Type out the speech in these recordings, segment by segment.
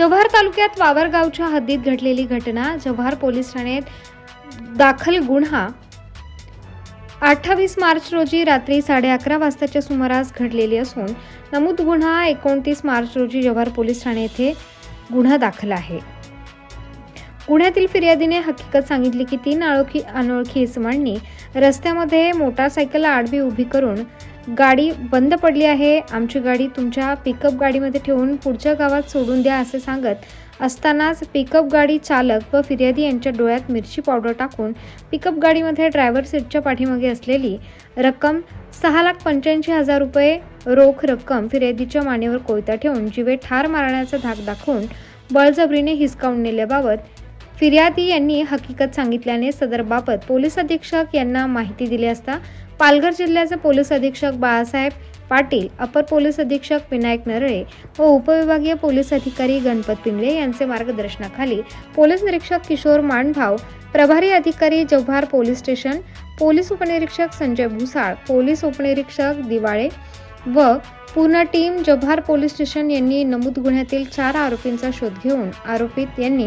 जव्हार तालुक्यात वावरगावच्या हद्दीत घडलेली घटना जव्हार पोलीस ठाण्यात दाखल गुन्हा. अठ्ठावीस मार्च रोजी रात्री साडे अकरा वाजताच्या सुमारास घडलेली असून नमूद गुन्हा एकोणतीस मार्च रोजी जव्हार पोलीस ठाणे येथे गुन्हा दाखल आहे. गुन्ह्यातील फिर्यादीने हकीकत सांगितली की तीन अनोळखी अनोळखी इसमांनी रस्त्यामध्ये मोटारसायकल आडवी उभी करून गाडी बंद पडली आहे. आमची गाडी तुमच्या पिकअप गाडीमध्ये ठेवून पुढच्या गावात सोडून द्या असे सांगत असतानाच पिकअप गाडी चालक व फिर्यादी यांच्या डोळ्यात मिरची पावडर टाकून पिकअप गाडीमध्ये ड्रायव्हर सीटच्या पाठीमागे असलेली रक्कम सहा लाख पंच्याऐंशी हजार रुपये रोख रक्कम फिर्यादीच्या मानेवर कोयता ठेवून जीवे ठार मारण्याचा धाक दाखवून बळजबरीने हिसकावून नेल्याबाबत फिर्यादी यांनी हकीकत सांगितल्याने सदरबाबत पोलीस अधीक्षक यांना माहिती दिली असता पालघर जिल्ह्याचे पोलीस अधीक्षक बाळासाहेब पाटील अपर पोलीस अधीक्षक विनायक नरळे व उपविभागीय पोलीस अधिकारी गणपत पिंगळे यांचे मार्गदर्शनाखाली पोलीस निरीक्षक किशोर मानभाव प्रभारी अधिकारी जव्हार पोलीस स्टेशन पोलीस उपनिरीक्षक संजय भुसाळ पोलीस उपनिरीक्षक दिवाळे व पूर्ण टीम जव्हार पोलीस स्टेशन यांनी नमूद गुन्ह्यातील चार आरोपींचा शोध घेऊन आरोपित यांनी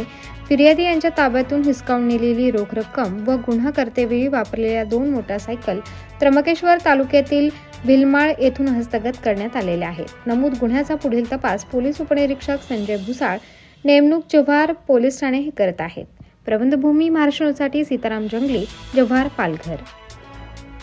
फिर्यादी यांच्या ताब्यातून हिसकावून नेलेली रोख रक्कम व गुन्हा करतेवेळी वापरलेल्या दोन मोटारसायकल त्र्यंबकेश्वर तालुक्यातील भिलमाळ येथून हस्तगत करण्यात आलेल्या आहेत. नमूद गुन्ह्याचा पुढील तपास पोलीस उपनिरीक्षक संजय भुसाळ नेमणूक जव्हार पोलीस ठाणे हे करत आहेत. प्रबंधभूमी महाराष्ट्रसाठी सीताराम जंगली जव्हार पालघर.